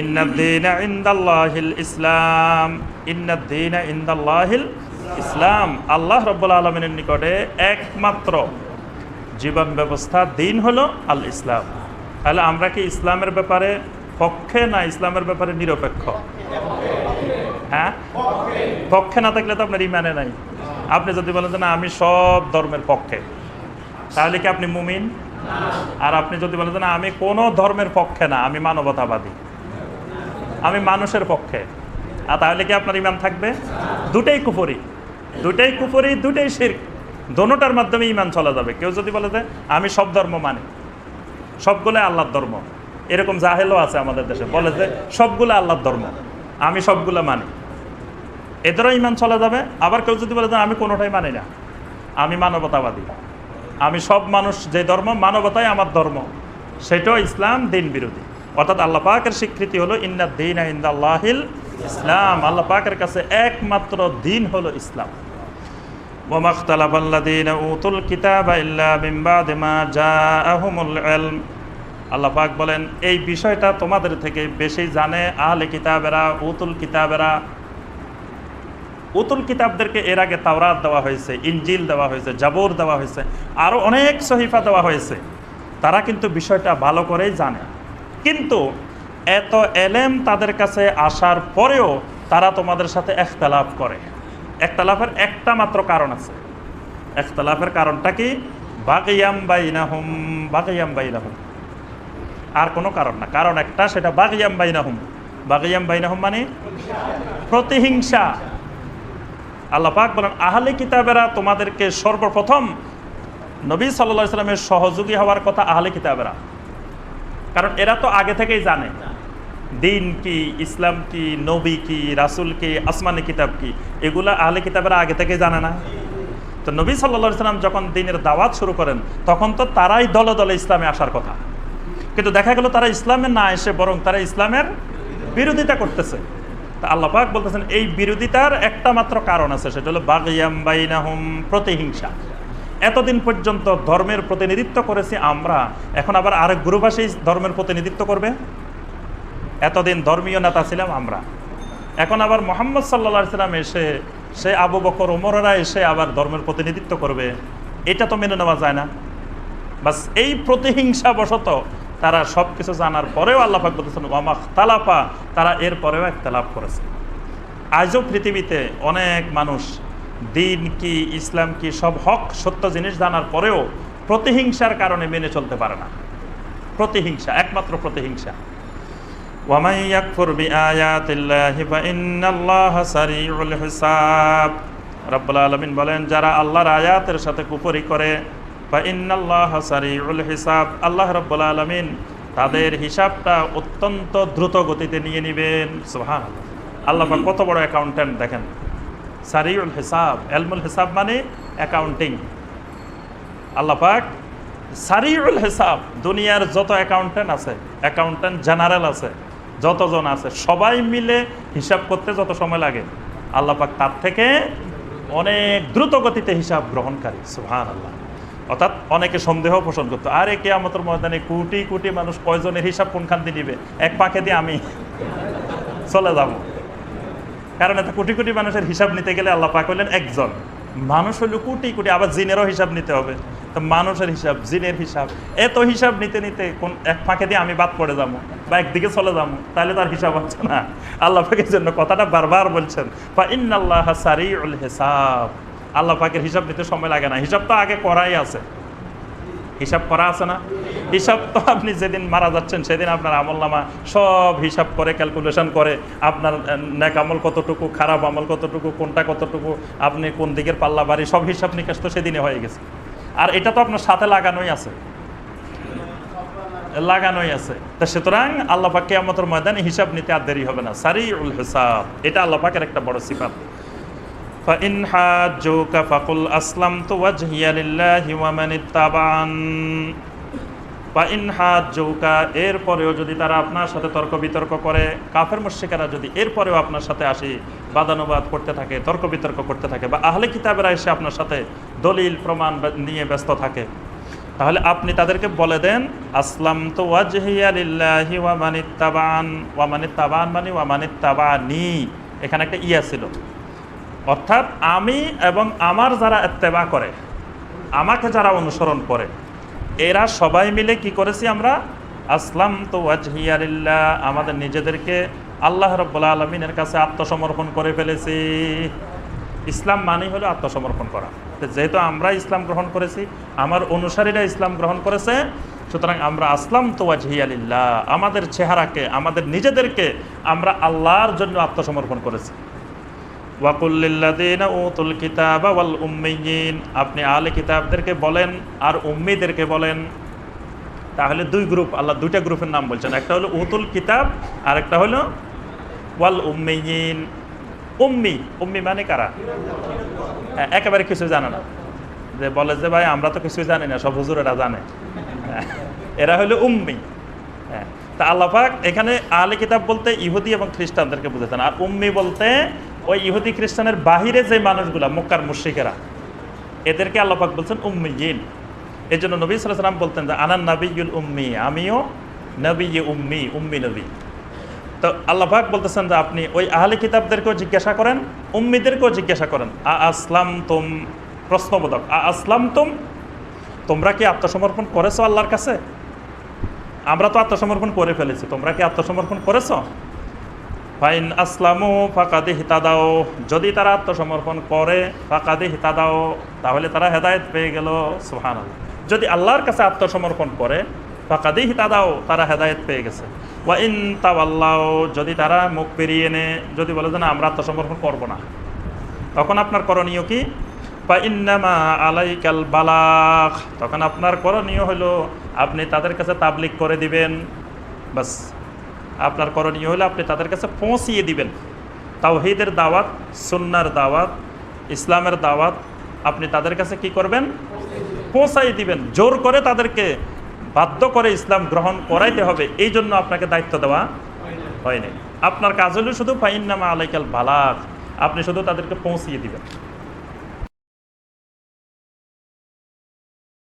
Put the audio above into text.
ইন্দাল্লাহিল ইসলাম ইন্দাল্লাহিল ইসলাম। আল্লাহ রব্বুল আলমিনের নিকটে একমাত্র জীবন ব্যবস্থা, দিন হলো আল ইসলাম তাহলে আমরা কি ইসলামের ব্যাপারে পক্ষে না ইসলামের ব্যাপারে নিরপেক্ষ? হ্যাঁ? পক্ষে না থাকলে তো আপনার ইমানে নাই। আপনি যদি বলেন যে না, আমি সব ধর্মের পক্ষে, তাহলে কি আপনি মুমিন? আর আপনি যদি বলেন যে না, আমি কোনো ধর্মের পক্ষে না, আমি মানবতাবাদী। আমি মানুষের পক্ষে। আর তাহলে কি আপনার ইমান থাকবে? দুটাই কুফরি। দুটাই কুফরি, দুটাই শির দোনোটার মাধ্যমে ইমান চলে যাবে। কেউ যদি বলে যে, আমি সব ধর্ম মানি। সবগুলো আল্লাহর ধর্ম। এরকম জাহেলও আছে আমাদের দেশে। বলে যে, সবগুলো আল্লাহর ধর্ম। আমি সবগুলো মানি। এদেরও ইমান চলে যাবে। আবার কেউ যদি বলে যে, আমি কোনোটাই মানি না। আমি মানবতাবাদী। আমি সব মানুষ যে ধর্ম, মানবতাই আমার ধর্ম। সেটাও ইসলাম দিন বিরোধী অর্থাৎ আল্লাহ পাকের স্বীকৃতি হলো ইন্না দিন ইন্দাল্লাহিল ইসলাম আল্লাহ পাকের কাছে একমাত্র দিন হলো ইসলাম وما اختلف الذين اوتوا الكتاب الا من بعد ما جاءهم العلم আল্লাহ পাক বলেন এই বিষয়টা তোমাদের থেকে বেশি জানে আহলে কিতাবেরা উতুল কিতাবেরা উতুল কিতাবদেরকে এর আগে তাওরাত দেওয়া হয়েছে ইঞ্জিল দেওয়া হয়েছে জাবর দেওয়া হয়েছে আরও অনেক সহিফা দেওয়া হয়েছে তারা কিন্তু বিষয়টা ভালো করেই জানে কিন্তু এত এলেম তাদের কাছে আসার পরেও তারা তোমাদের সাথে একতলাফ করে। একতলাফের একটা মাত্র কারণ আছে। একতলাফের কারণটা কি? বাগিয়াম বাইনাহুম বাগিয়াম বাইনাহুম। আর কোনো কারণ না। কারণ একটা, সেটা বাগিয়াম বাইনাহুম। বাগিয়াম বাইনাহুম মানে প্রতিহিংসা। আল্লাহ পাক বলেন, আহলে কিতাবেরা তোমাদেরকে সর্বপ্রথম নবী সাল্লা সাল্লামের সহযোগী হওয়ার কথা আহলে কিতাবেরা। কারণ এরা তো আগে থেকেই জানে। দিন কি, ইসলাম কি, নবী কি, রাসুল কি, আসমানি কিতাব কি, এগুলো আহলে কিতাবেরা আগে থেকেই জানে না। তো নবী সাল্লা সাল্লাম যখন দিনের দাওয়াত শুরু করেন, তখন তো তারাই দলে দলে ইসলামে আসার কথা। কিন্তু দেখা গেল তারা ইসলামে না এসে বরং তারা ইসলামের বিরোধিতা করতেছে। তা আল্লাহ পাক বলতেছেন, এই বিরোধিতার একটা মাত্র কারণ আছে, সেটা হলো বাগিয়াম বাইনাহুম প্রতিহিংসা। এতদিন পর্যন্ত ধর্মের প্রতিনিধিত্ব করেছি আমরা, এখন আবার আরেক গ্রুপ আসে ধর্মের প্রতিনিধিত্ব করবে? এতদিন ধর্মীয় নেতা ছিলাম আমরা। এখন আবার মোহাম্মদ সাল্লা সাল্লাম এসে, সে আবু বকর, ওমরেরা এসে আবার ধর্মের প্রতিনিধিত্ব করবে। এটা তো মেনে নেওয়া যায় না। বাস এই প্রতিহিংসা বশত তারা সব কিছু জানার পরেও আল্লাহ পাক বলতেছেন ওয়ামা তালাপা তারা এর পরেও একতলাপ করেছে। আজও পৃথিবীতে অনেক মানুষ দিন কি, ইসলাম কি, সব হক, সত্য জিনিস জানার পরেও প্রতিহিংসার কারণে মেনে চলতে পারে না। প্রতিহিংসা, একমাত্র প্রতিহিংসা। রব্বুল আলমিন বলেন, যারা আল্লাহর আয়াতের সাথে কুপুরি করে বা ইন্নাল্লাহ সারিউল হিসাব, আল্লাহ রব্বুল আলমিন তাদের হিসাবটা অত্যন্ত দ্রুত গতিতে নিয়ে নেবেন। সোহান আল্লাহ কত বড় অ্যাকাউন্টেন্ট দেখেন। সারিউল হিসাব। এলমুল হিসাব মানে অ্যাকাউন্টিং আল্লাহ পাক সারিউল হিসাব, দুনিয়ার যত অ্যাকাউন্টেন্ট আছে অ্যাকাউন্টেন্ট জেনারেল আছে, যতজন আছে, সবাই মিলে হিসাব করতে যত সময় লাগে, আল্লাহ পাক তার থেকে অনেক দ্রুত গতিতে হিসাব গ্রহণকারী সুহান আল্লাহ অর্থাৎ অনেকে সন্দেহ পোষণ করতো, আরে কে আমাদের ময়দানে কোটি কোটি মানুষ কয়জনের হিসাব কোনখান দিয়ে নিবে? এক পাখে দিয়ে আমি চলে যাব। কারণ এত কোটি কোটি মানুষের হিসাব নিতে গেলে আল্লাহ পাক হলেন একজন। মানুষ হইল কোটি কোটি, আবার জিনেরও হিসাব নিতে হবে। তো মানুষের হিসাব, জিনের হিসাব। এত হিসাব নিতে নিতে কোন এক ফাঁকে দিয়ে আমি বাদ পড়ে যাব বা একদিকে চলে যাব, তাহলে তার হিসাব হচ্ছে না। আল্লাহ পাকের জন্য কথাটা বারবার বলছেন বা ইন্নাল্লাহ সারিউল হিসাব। আল্লাহ পাকের হিসাব নিতে সময় লাগে না। হিসাব তো আগে করাই আছে। হিসাব করা আছে না। হিসাব তো আপনি যেদিন মারা যাচ্ছেন, সেদিন আপনার আমল নামা সব হিসাব করে ক্যালকুলেশন করে আপনার ন্যাক আমল কতটুকু, খারাপ আমল কতটুকু, কোনটা কতটুকু, আপনি কোন দিকের পাল্লা বাড়ি, সব হিসাব নিকাশ তো সেদিনে হয়ে গেছে। আর এটা তো আপনার সাথে লাগানোই আছে। লাগানোই আছে। তা সুতরাং আল্লাহ পাক কেয়ামতের ময়দানে হিসাব নিতে আর দেরি হবে না। সারি উল হিসাব। এটা আল্লাহ পাকের একটা বড় সিফাত। فإن حاجوك فقل أسلمت وجهي لله ومن اتبعن فإن حاجوك এরপরেও যদি তারা আপনার সাথে তর্ক বিতর্ক করে কাফের মুশরিকেরা যদি এরপরেও আপনার সাথে আসে বাদানুবাদ করতে থাকে তর্ক বিতর্ক করতে থাকে বা আহলে কিতাবেরা এসে আপনার সাথে দলিল প্রমাণ নিয়ে ব্যস্ত থাকে তাহলে আপনি তাদেরকে বলে দেন আসলাম তো ওয়াজহিয়া লিল্লাহি ওয়া মানিত্তাবান ওয়া মানিত্তাবান মানে ওয়া মানিত্তাবানি এখানে একটা ইয়া ছিল অর্থাৎ আমি এবং আমার যারা এত্তেবা করে, আমাকে যারা অনুসরণ করে, এরা সবাই মিলে কি করেছি আমরা? আসলাম তো ওয়াজহিয়ালিল্লাহ আমাদের নিজেদেরকে আল্লাহ রব্বুল্লা আলমিনের কাছে আত্মসমর্পণ করে ফেলেছি। ইসলাম মানেই হলো আত্মসমর্পণ করা। যেহেতু আমরা ইসলাম গ্রহণ করেছি, আমার অনুসারীরা ইসলাম গ্রহণ করেছে, সুতরাং আমরা আসলাম তো ওয়াজহিয়ালিল্লাহ আমাদের চেহারাকে, আমাদের নিজেদেরকে আমরা আল্লাহর জন্য আত্মসমর্পণ করেছি। ওয়াকুল্লিল্লাদিনা উতুল কিতাব ওয়াল উম্মিয়িন। আপনি আলে কিতাবদেরকে বলেন আর উম্মিদেরকে বলেন। তাহলে দুই গ্রুপ আল্লাহ দুইটা গ্রুপের নাম বলছেন। একটা হলো উতুল কিতাব আর একটা হলো ওয়াল উম্মিয়িন। উম্মি উম্মি মানে কারা? হ্যাঁ, একেবারে কিছু জানে না। যে বলে যে ভাই আমরা তো কিছুই জানি না সব হুজুরেরা জানে। এরা হলো উম্মি। হ্যাঁ তা আল্লাপাক এখানে আলে কিতাব বলতে ইহুদি এবং খ্রিস্টানদেরকে বুঝেছেন আর উম্মি বলতে ওই ইহুদি খ্রিস্টানের বাহিরে যে মানুষগুলা, মক্কার মুশ্রিকেরা, এদেরকে আল্লাপাক বলছেন উম্মিয়িন। এই জন্য নবী সালাম বলতেন যে আনান নবীল উম্মি, আমিও নবী উম্মি উম্মি নবী। তো আল্লাপাক বলতেছেন যে, আপনি ওই আহলে কিতাবদেরকেও জিজ্ঞাসা করেন, উম্মিদেরকেও জিজ্ঞাসা করেন, আ আসলাম তুম প্রশ্নবোধক, আ আসলাম তুম তোমরা কি আত্মসমর্পণ করেছ আল্লাহর কাছে? আমরা তো আত্মসমর্পণ করে ফেলেছি, তোমরা কি আত্মসমর্পণ করেছ? ফাইন আসলামু হিতা দাও যদি তারা আত্মসমর্পণ করে ফাঁকাদি হিতা দাও তাহলে তারা হেদায়েত পেয়ে গেল সুহান যদি আল্লাহর কাছে আত্মসমর্পণ করে ফাঁকাদি হিতা দাও তারা হেদায়েত পেয়ে গেছে। ওয়া ইন তাওয়াল্লাও, যদি তারা মুখ পেরিয়ে এনে যদি বলে যে না, আমরা আত্মসমর্পণ করব না, তখন আপনার করণীয় কি? বা ইন্নামা আলাইকাল বালাক তখন আপনার করণীয় হলো, আপনি তাদের কাছে তাবলিক করে দিবেন, বাস। আপনার করণীয় হলে আপনি তাদের কাছে পৌঁছিয়ে দিবেন। তাওহিদের দাওয়াত, সুন্নার দাওয়াত, ইসলামের দাওয়াত, আপনি তাদের কাছে কি করবেন? পৌঁছাই দিবেন। জোর করে তাদেরকে বাধ্য করে ইসলাম গ্রহণ করাইতে হবে। এই জন্য আপনাকে দায়িত্ব দেওয়া হয়নি। আপনার কাজ হলো শুধু ফাইন্নামা আলাইকাল বালাক আপনি শুধু তাদেরকে পৌঁছিয়ে দিবেন।